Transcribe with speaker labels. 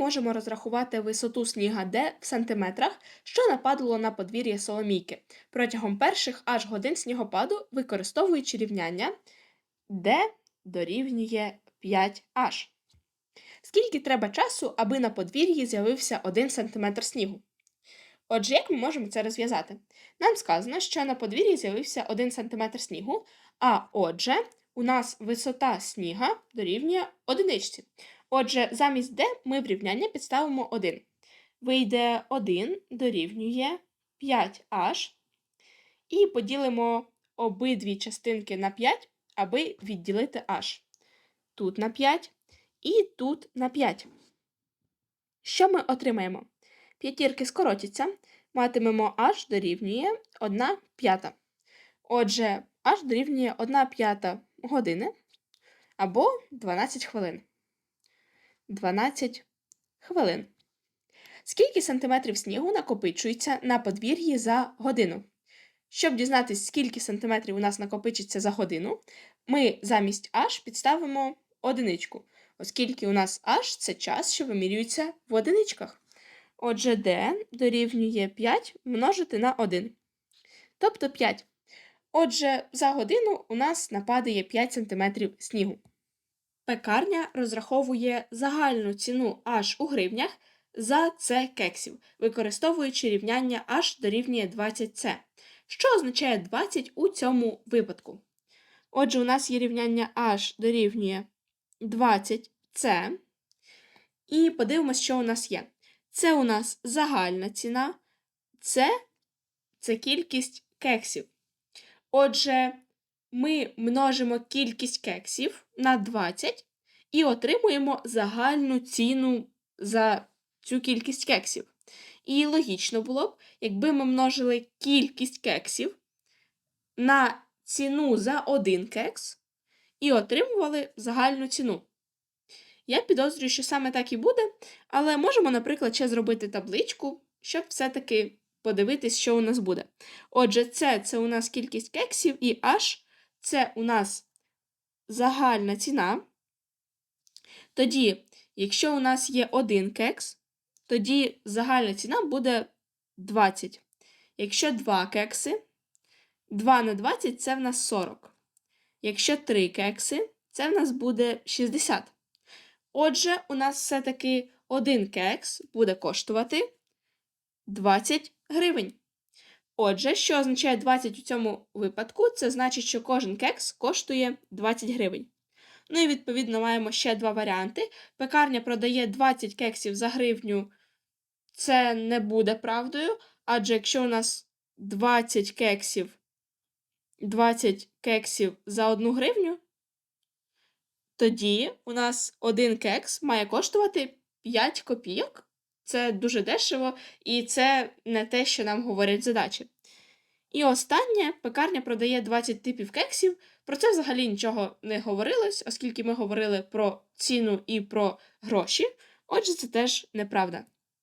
Speaker 1: можемо розрахувати висоту сніга Д в сантиметрах, що нападало на подвір'я Соломійки протягом перших аж годин снігопаду, використовуючи рівняння D дорівнює 5H. Скільки треба часу, аби на подвір'ї з'явився 1 см снігу? Отже, як ми можемо це розв'язати? Нам сказано, що на подвір'ї з'явився 1 см снігу, а отже, у нас висота сніга дорівнює одиничці. Отже, замість d ми в рівняння підставимо 1. Вийде 1 дорівнює 5h. І поділимо обидві частинки на 5, аби відділити h. Тут на 5 і тут на 5. Що ми отримаємо? П'ятірки скоротяться, матимемо h дорівнює 1 п'ята. Отже, h дорівнює 1 п'ята години або 12 хвилин. 12 хвилин. Скільки сантиметрів снігу накопичується на подвір'ї за годину? Щоб дізнатися, скільки сантиметрів у нас накопичиться за годину, ми замість h підставимо одиничку, оскільки у нас h це час, що вимірюється в одиничках. Отже, d дорівнює 5 множити на 1. Тобто 5. Отже, за годину у нас нападає 5 см снігу. Пекарня розраховує загальну ціну H у гривнях за С кексів, використовуючи рівняння H дорівнює 20С, що означає 20 у цьому випадку. Отже, у нас є рівняння H дорівнює 20С. І подивимося, що у нас є. Це у нас загальна ціна, це, це кількість кексів. Отже, ми множимо кількість кексів на 20 і отримуємо загальну ціну за цю кількість кексів. І логічно було б, якби ми множили кількість кексів на ціну за один кекс і отримували загальну ціну. Я підозрюю, що саме так і буде, але можемо, наприклад, ще зробити табличку, щоб все-таки подивитись, що у нас буде. Отже, це це у нас кількість кексів, і H це у нас загальна ціна. Тоді, якщо у нас є один кекс, тоді загальна ціна буде 20. Якщо 2 кекси, 2 на 20 це в нас 40. Якщо 3 кекси, це в нас буде 60. Отже, у нас все-таки один кекс буде коштувати 20 гривень. Отже, що означає 20 у цьому випадку, це значить, що кожен кекс коштує 20 гривень. Ну і відповідно маємо ще два варіанти. Пекарня продає 20 кексів за гривню, це не буде правдою. Адже якщо у нас 20 кексів, 20 кексів за 1 гривню, тоді у нас один кекс має коштувати 5 копійок. Це дуже дешево, і це не те, що нам говорять задачі. І останнє пекарня продає 20 типів кексів. Про це взагалі нічого не говорилось, оскільки ми говорили про ціну і про гроші. Отже, це теж неправда.